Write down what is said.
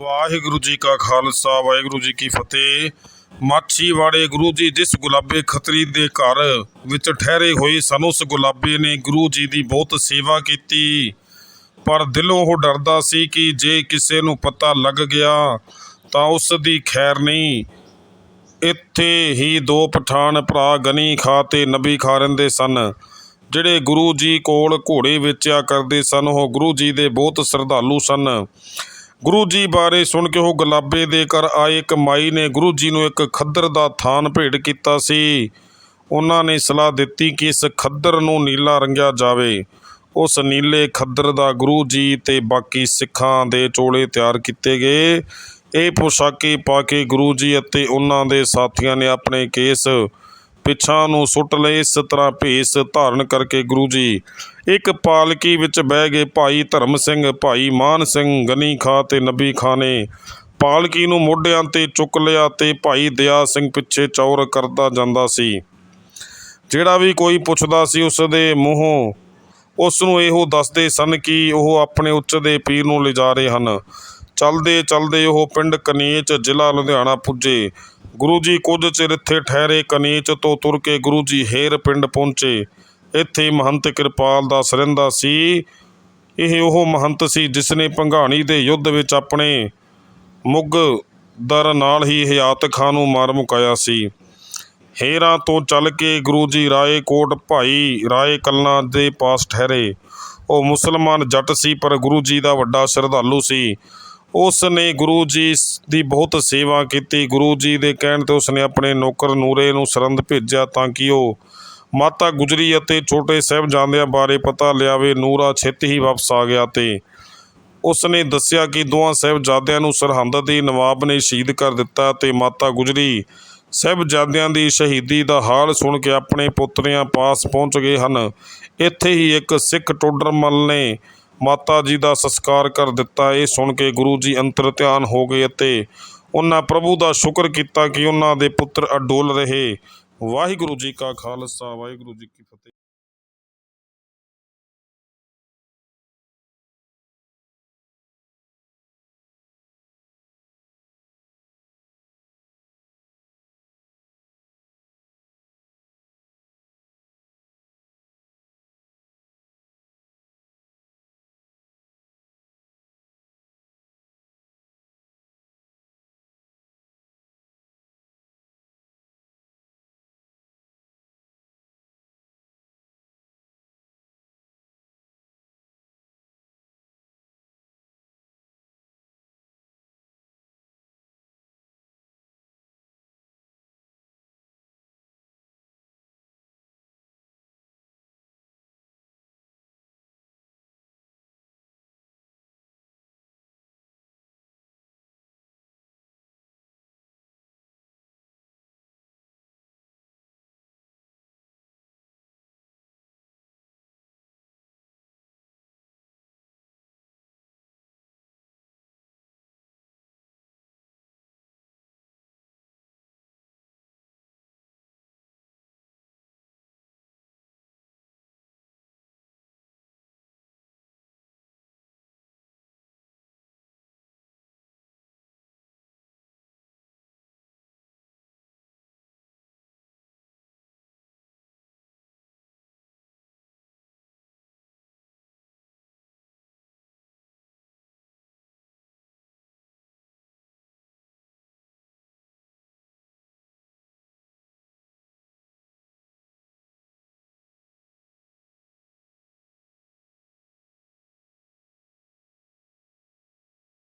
ਵਾਹਿਗੁਰੂ ਜੀ ਕਾ ਖਾਲਸਾ, ਵਾਹਿਗੁਰੂ ਜੀ ਕੀ ਫਤਿਹ। ਮਾਛੀਵਾੜੇ ਗੁਰੂ ਜੀ ਜਿਸ ਗੁਲਾਬੇ ਖਤਰੀ ਦੇ ਘਰ ਵਿੱਚ ਠਹਿਰੇ ਹੋਏ ਸਨ, ਉਸ ਗੁਲਾਬੇ ਨੇ ਗੁਰੂ ਜੀ ਦੀ ਬਹੁਤ ਸੇਵਾ ਕੀਤੀ। ਪਰ ਦਿਲੋਂ ਉਹ ਡਰਦਾ ਸੀ ਕਿ ਜੇ ਕਿਸੇ ਨੂੰ ਪਤਾ ਲੱਗ ਗਿਆ ਤਾਂ ਉਸ ਦੀ ਖੈਰ ਨਹੀਂ। ਇੱਥੇ ਹੀ ਦੋ ਪਠਾਨ ਭਰਾ ਗਨੀ ਖਾ ਤੇ ਨਬੀ ਖਾ ਰਹਿੰਦੇ ਸਨ, ਜਿਹੜੇ ਗੁਰੂ ਜੀ ਕੋਲ ਘੋੜੇ ਵੇਚਿਆ ਕਰਦੇ ਸਨ। ਉਹ ਗੁਰੂ ਜੀ ਦੇ ਬਹੁਤ ਸ਼ਰਧਾਲੂ ਸਨ। ਗੁਰੂ ਜੀ ਬਾਰੇ ਸੁਣ ਕੇ ਉਹ ਗੁਲਾਬੇ ਦੇ ਘਰ ਆਏ। ਇੱਕ ਮਾਈ ਨੇ ਗੁਰੂ ਜੀ ਨੂੰ ਇੱਕ ਖੱਦਰ ਦਾ ਥਾਨ ਭੇਟ ਕੀਤਾ ਸੀ। ਉਹਨਾਂ ਨੇ ਸਲਾਹ ਦਿੱਤੀ ਕਿ ਇਸ ਖੱਦਰ ਨੂੰ ਨੀਲਾ ਰੰਗਿਆ ਜਾਵੇ। ਉਸ ਨੀਲੇ ਖੱਦਰ ਦਾ ਗੁਰੂ ਜੀ ਤੇ ਬਾਕੀ ਸਿੱਖਾਂ ਦੇ ਚੋਲੇ ਤਿਆਰ ਕੀਤੇ ਗਏ। ਇਹ ਪੋਸ਼ਾਕੇ ਪਾ ਕੇ ਗੁਰੂ ਜੀ ਅਤੇ ਉਹਨਾਂ ਦੇ ਸਾਥੀਆਂ ਨੇ ਆਪਣੇ ਕੇਸ ਪਿੱਛਾਂ ਨੂੰ ਸੁੱਟ ਲਏ, ਇਸ ਤਰ੍ਹਾਂ ਭੇਸ ਧਾਰਨ ਕਰਕੇ ਗੁਰੂ ਜੀ। ਇੱਕ ਪਾਲਕੀ ਵਿੱਚ ਬਹਿ ਗਏ ਭਾਈ ਧਰਮ ਸਿੰਘ, ਭਾਈ ਮਾਨ ਸਿੰਘ, ਗਨੀ ਖਾਂ ਤੇ ਨਬੀ ਖਾਂ ਨੇ। ਪਾਲਕੀ ਨੂੰ ਮੋਢਿਆਂ ਤੇ ਚੁੱਕ ਲਿਆ ਤੇ ਭਾਈ ਦਇਆ ਸਿੰਘ ਪਿੱਛੇ ਚੌਰ ਕਰਦਾ ਜਾਂਦਾ ਸੀ। ਜਿਹੜਾ ਵੀ ਕੋਈ ਪੁੱਛਦਾ ਸੀ ਉਸ ਦੇ ਮੂੰਹੋਂ, ਉਸ ਨੂੰ ਇਹੋ ਦੱਸਦੇ ਸਨ ਕਿ ਉਹ ਆਪਣੇ ਉੱਚ ਦੇ ਪੀਰ ਨੂੰ ਲਿਜਾ ਰਹੇ ਹਨ। ਚਲਦੇ ਚਲਦੇ ਉਹ ਪਿੰਡ ਕਨੇਚ ਜ਼ਿਲ੍ਹਾ ਲੁਧਿਆਣਾ ਪੁੱਜੇ। ਗੁਰੂ ਜੀ ਕੁਝ ਚਿਰ ਇੱਥੇ ਠਹਿਰੇ, ਕਨੀਚ ਤੋਂ ਤੁਰ ਕੇ ਗੁਰੂ ਜੀ ਹੇਰ ਪਿੰਡ ਪਹੁੰਚੇ। ਇੱਥੇ ਮਹੰਤ ਕਿਰਪਾਲ ਦਾ ਰਹਿੰਦਾ ਸੀ। ਇਹ ਉਹ ਮਹੰਤ ਸੀ ਜਿਸ ਨੇ ਭੰਗਾਣੀ ਦੇ ਯੁੱਧ ਵਿੱਚ ਆਪਣੇ ਮੁੱਗ ਦਰ ਨਾਲ ਹੀ ਹਯਾਤ ਖਾਨ ਨੂੰ ਮਾਰ ਮੁਕਾਇਆ ਸੀ। ਹੇਰਾਂ ਤੋਂ ਚੱਲ ਕੇ ਗੁਰੂ ਜੀ ਰਾਏ ਕੋਟ ਭਾਈ ਰਾਏ ਕਲਨਾ ਦੇ ਪਾਸ ਠਹਿਰੇ। ਉਹ ਮੁਸਲਮਾਨ ਜੱਟ ਸੀ, ਪਰ ਗੁਰੂ ਜੀ ਦਾ ਵੱਡਾ ਸ਼ਰਧਾਲੂ ਸੀ। ਉਸ ਨੇ ਗੁਰੂ ਜੀ ਦੀ ਬਹੁਤ ਸੇਵਾ ਕੀਤੀ। ਗੁਰੂ ਜੀ ਦੇ ਕਹਿਣ ਤੇ ਉਸ ਨੇ ਆਪਣੇ ਨੌਕਰ ਨੂਰੇ ਨੂੰ ਸਰੰਦ ਭੇਜਿਆ ਤਾਂ ਕਿ ਉਹ ਮਾਤਾ ਗੁਜਰੀ ਅਤੇ ਛੋਟੇ ਸਾਹਿਬਜ਼ਾਦਿਆਂ ਬਾਰੇ ਪਤਾ ਲਿਆਵੇ। ਨੂਰਾ ਛੇਤੀ ਹੀ ਵਾਪਸ ਆ ਗਿਆ ਤੇ ਉਸ ਨੇ ਦੱਸਿਆ ਕਿ ਦੋਹਾਂ ਸਾਹਿਬਜ਼ਾਦਿਆਂ ਨੂੰ ਸਰਹੰਦ ਦੇ ਨਵਾਬ ਨੇ ਸ਼ਹੀਦ ਕਰ ਦਿੱਤਾ ਤੇ ਮਾਤਾ ਗੁਜਰੀ ਸਾਹਿਬਜ਼ਾਦਿਆਂ ਦੀ ਸ਼ਹੀਦੀ ਦਾ ਹਾਲ ਸੁਣ ਕੇ ਆਪਣੇ ਪੁੱਤਰਿਆਂ ਪਾਸ ਪਹੁੰਚ ਗਏ ਹਨ। ਇੱਥੇ ਹੀ ਇੱਕ ਸਿੱਖ ਟੋਡਰਮਲ ਨੇ ਮਾਤਾ ਜੀ ਦਾ ਸੰਸਕਾਰ ਕਰ ਦਿੱਤਾ। ਇਹ ਸੁਣ ਕੇ ਗੁਰੂ ਜੀ ਅੰਤਰ ਧਿਆਨ ਹੋ ਗਏ ਅਤੇ ਉਹਨਾਂ ਪ੍ਰਭੂ ਦਾ ਸ਼ੁਕਰ ਕੀਤਾ ਕਿ ਉਹਨਾਂ ਦੇ ਪੁੱਤਰ ਅਡੋਲ ਰਹੇ। ਵਾਹਿਗੁਰੂ ਜੀ ਕਾ ਖਾਲਸਾ, ਵਾਹਿਗੁਰੂ ਜੀ ਕੀ ਫਤਿਹ।